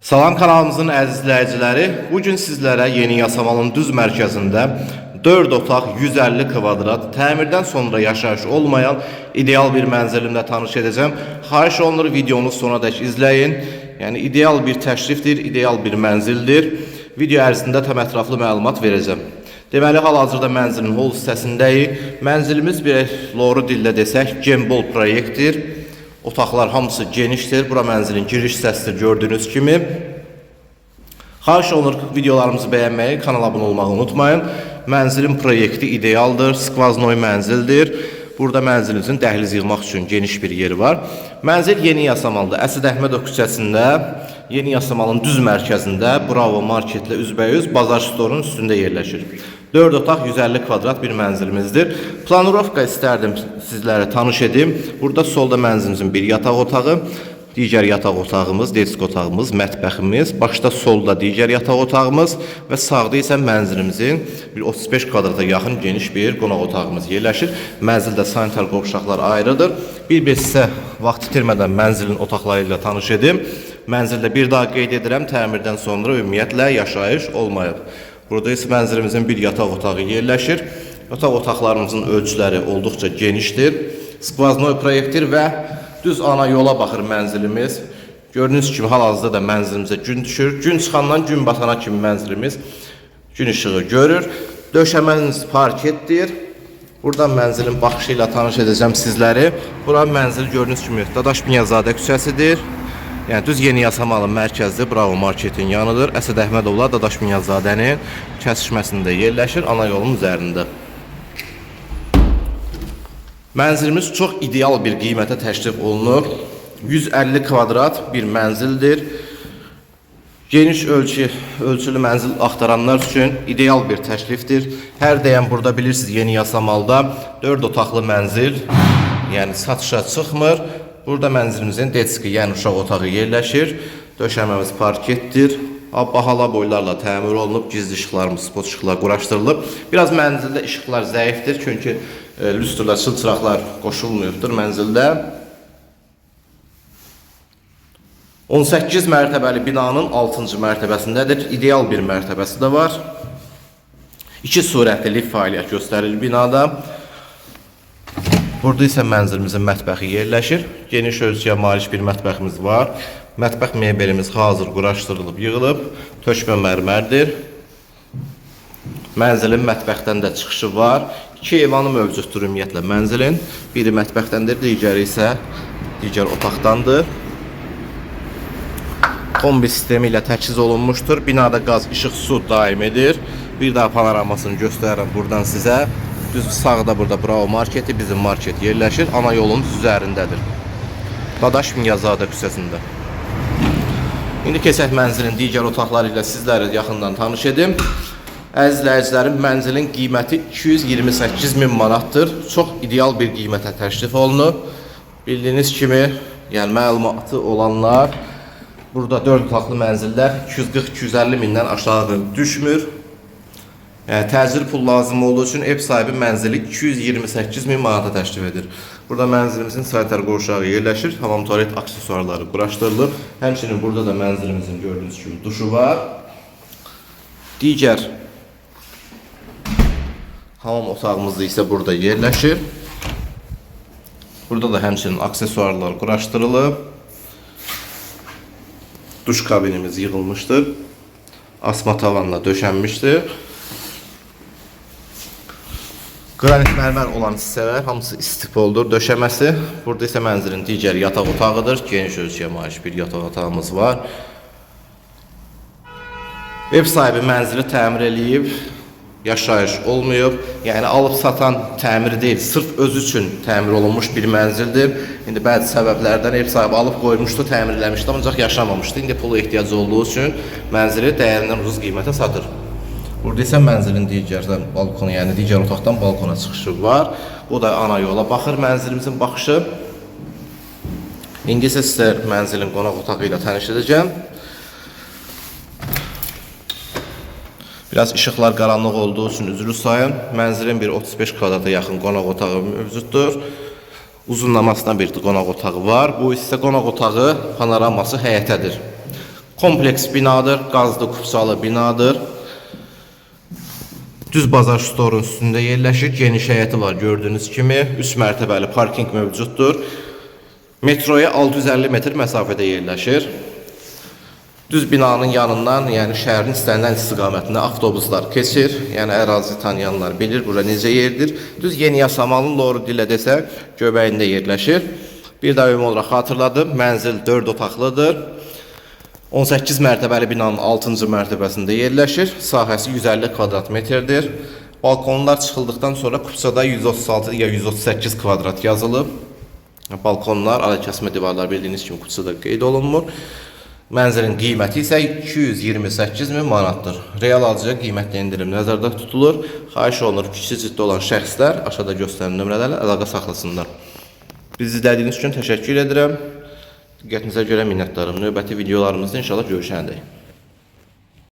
Salam kanalımızın əziz izləyiciləri, bu gün sizlərə Yeni Yasamalın düz mərkəzində 4 otaq 150 kvadrat təmirdən sonra yaşayış olmayan ideal bir mənzilimlə tanış edəcəm. Xahiş olunur videonu sonadək izləyin. Yəni ideal bir təşrifdir, ideal bir mənzildir. Video ərzində tam ətraflı məlumat verəcəm. Deməli, hal-hazırda mənzilin hol hissəsindəyik. Mənzilimiz bir loru dillə desək, Gembol proyektdir. Otaqlar hamısı genişdir. Bura mənzilin giriş hissəsidir gördüyünüz kimi. Xahiş olunur videolarımızı bəyənməyi, kanala abunə olmağı unutmayın. Mənzilin proyekti idealdır, skvaznoy mənzildir. Burada mənzilimizin dəhliz yığmaq üçün geniş bir yeri var. Mənzil Yeni Yasamalda, Əsəd Əhmədov küçəsində, Yeni Yasamalın düz mərkəzində, Bravo marketlə üzbəyüz Bazar Store'un üstündə yerləşir. 4 otaq 150 kvadrat bir mənzilimizdir. Planovka istərdim sizlərə tanış edim. Burada solda mənzilimizin bir yataq otağı, digər yataq otağımız, desk otağımız, mətbəximiz, başda solda digər yataq otağımız və sağda isə mənzilimizin bir 35 kvadrata yaxın geniş bir qonaq otağımız yerləşir. Mənzildə sanitar qovşaqlar ayrıdır. Bir-bir sizə vaxt itirmədən mənzilin otaqları tanış edim. Mənzildə bir daha qeyd edirəm, təmirdən sonra ümumiyyətlə yaşayış olmayıb. Burada isə mənzilimizin bir yataq otağı yerləşir. Yataq otaqlarımızın ölçüləri olduqca genişdir. Skvaznoy proyektdir və düz ana yola baxır mənzilimiz. Gördüyünüz kimi hal-hazırda da mənzilimizə gün düşür. Gün çıxandan gün batana kimi mənzilimiz gün işığı görür. Döşəməniz parketdir. Buradan mənzilin baxışı ilə tanış edəcəm sizləri. Bura mənzil gördüyünüz kimi Dadaş Binyazadə küçəsidir. Yəni düz Yeni Yasamalı mərkəzli Bravo marketin yanıdır. Əsəd Əhmədovla Dadaş Minyazadənin kəsişməsində yerləşir ana yolun üzərində. Mənzilimiz çox ideal bir qiymətə təklif olunur. 150 kvadrat bir mənzildir. Geniş ölçü, ölçülü mənzil axtaranlar üçün ideal bir təklifdir. Hər deyən burada bilirsiniz Yeni Yasamalda 4 otaqlı mənzil, yəni satışa çıxmır. Burada mənzilimizin detski, yəni uşaq otağı yerləşir. Döşəməmiz parketdir. Bahala boylarla təmir olunub, gizli işıqlarımız, spot işıqlar quraşdırılıb. Biraz mənzildə işıqlar zəifdir, çünki e, lüstrlər, çılçıraqlar qoşulmayıbdır mənzildə. 18 mərtəbəli binanın 6-cı mərtəbəsindədir. İdeal bir mərtəbəsi də var. İki surətli lift fəaliyyət göstərilir binada. Burada isə mənzilimizin mətbəxi yerləşir. Geniş ölçüyə malik bir mətbəximiz var. Mətbəx mebelimiz hazır quraşdırılıb, yığılıb. Tökmə mərmərdir. Mənzilin mətbəxdən də çıxışı var. İki eyvanı mövcuddur ümumiyyətlə mənzilin. Biri mətbəxdəndir, digəri isə digər otaqdandır. Kombi sistemi ilə təchiz olunmuşdur. Binada qaz, işıq, su daim edir. Bir daha panoramasını göstərirəm buradan sizə. Düz sağda burada Bravo marketi, bizim market yerləşir. Ana yolun düz üzərindədir. Dadaş Minyazadə küçəsində. İndi keçək mənzilin digər otaqları ilə sizləri yaxından tanış edim. Əziz izləyicilərim, mənzilin qiyməti 228 min manatdır. Çox ideal bir qiymətə təklif olunub. Bildiyiniz kimi, yəni məlumatı olanlar burada 4 otaqlı mənzillər 240-250 mindən aşağı düşmür. Yəni, təcil pul lazım olduğu üçün ev sahibi mənzili 228 min manata təklif edir. Burada mənzilimizin sanitar qovşağı yerləşir, hamam tualet aksesuarları quraşdırılıb. Həmçinin burada da mənzilimizin gördüyünüz kimi duşu var. Digər hamam otağımız isə burada yerləşir. Burada da həmçinin aksesuarlar quraşdırılıb. Duş kabinimiz yığılmışdır. Asma tavanla döşənmişdir. Qranit mərmər olan hissələr hamısı istipoldur döşəməsi. Burada isə mənzilin digər yataq otağıdır. Geniş ölçüyə malik bir yataq otağımız var. Ev sahibi mənzili təmir eləyib, yaşayış olmayıb. Yəni alıb satan təmir deyil, sırf özü üçün təmir olunmuş bir mənzildir. İndi bəzi səbəblərdən ev sahibi alıb qoymuşdu, təmir eləmişdi, ancaq yaşamamışdı. İndi pula ehtiyacı olduğu üçün mənzili dəyərindən ucuz qiymətə satır. Burada isə mənzilin digər balkonu, yəni digər otaqdan balkona çıxışı var. Bu da ana yola baxır mənzilimizin baxışı. İndi isə sizə mənzilin qonaq otağı ilə tanış edəcəm. Biraz işıqlar qaranlıq olduğu üçün üzrü sayın. Mənzilin bir 35 kvadrata yaxın qonaq otağı mövcuddur. Uzunlamasına bir qonaq otağı var. Bu isə qonaq otağı panoraması həyətədir. Kompleks binadır, qazlı kupsalı binadır. Düz bazar storun üstündə yerləşir. Geniş həyəti var gördüyünüz kimi. Üst mərtəbəli parking mövcuddur. Metroya 650 metr məsafədə yerləşir. Düz binanın yanından, yəni şəhərin istənilən istiqamətində avtobuslar keçir. Yəni ərazi tanıyanlar bilir bura necə yerdir. Düz Yeni Yasamalın doğru dilə desək, göbəyində yerləşir. Bir daha ümumi olaraq xatırladım. Mənzil 4 otaqlıdır. 18 mərtəbəli binanın 6-cı mərtəbəsində yerləşir. Sahəsi 150 kvadrat metrdir. Balkonlar çıxıldıqdan sonra kupçada 136 ya 138 kvadrat yazılıb. Balkonlar, arakəsmə divarlar bildiyiniz kimi kupçada qeyd olunmur. Mənzilin qiyməti isə 228 min manatdır. Real alıcıya qiymətli endirim nəzərdə tutulur. Xahiş olunur kiçik ciddi olan şəxslər aşağıda göstərilən nömrələrlə əlaqə saxlasınlar. Bizi izlədiyiniz üçün təşəkkür edirəm. Diqqətinizə görə minnətdarım. Növbəti videolarımızda inşallah görüşəndək.